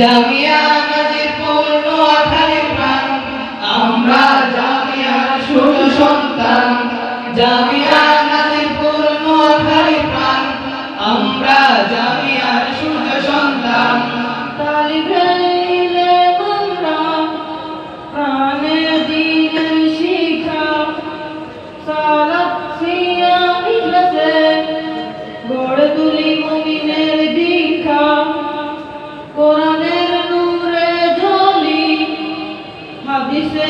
জামিয়া নাজিরপুর নোয়াখালী প্রাণ। আমরা জামিয়ার শুধু সন্তান। জামিয়া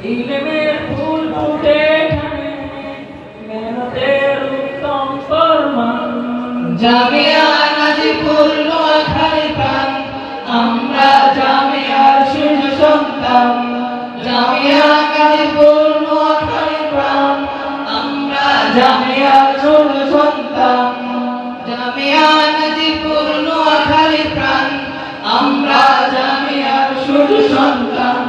ফুল ফুটে মেহনতের উত্তম প্রমাণ জামিয়া নাজিরপুর নোয়াখালী প্রাণ আমরা জামিয়ার সূর্য সন্তান। জামিয়া নাজিরপুর নোয়াখালী প্রাণ আমরা জামিয়ার সূর্য সন্তান। জামিয়া নাজিরপুর নোয়াখালী প্রাণ আমরা জামিয়ার সূর্য সন্তান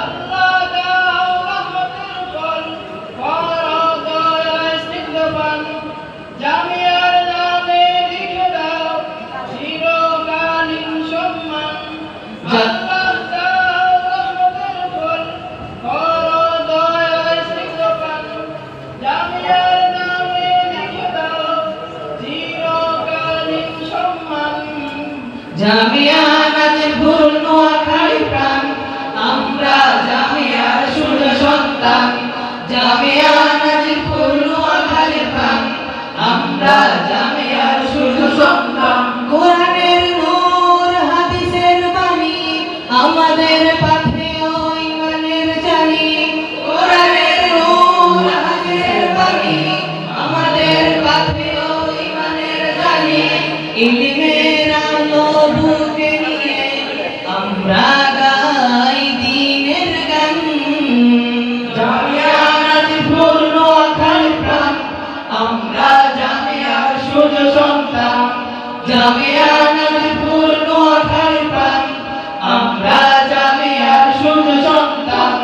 আল্লাহ দাও রহমতের ফল পরদয় স্নিগ্ধবান জামিয়ার নামে লিখে দাও চিরকালীন সম্মান। আল্লাহ দাও রহমতের ফল পরদয় স্নিগ্ধবান জামিয়ার নামে লিখে দাও চিরকালীন সম্মান। জামিয়া নাজিরপুর নোয়াখালী প্রাণ। আমরা জামিয়ার সূর্য সন্তান জামিয়া ইলমের আলো বুকে নিয়ে আমরা জামিয়ানার ফুল নোয়াখালী প্রাণ আমরা জামিয়ার শুধু সন্তান।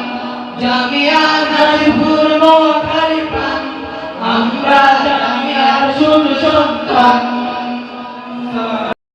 জামিয়ানার ফুল নোয়াখালী প্রাণ আমরা জামিয়ার শুধু সন্তান।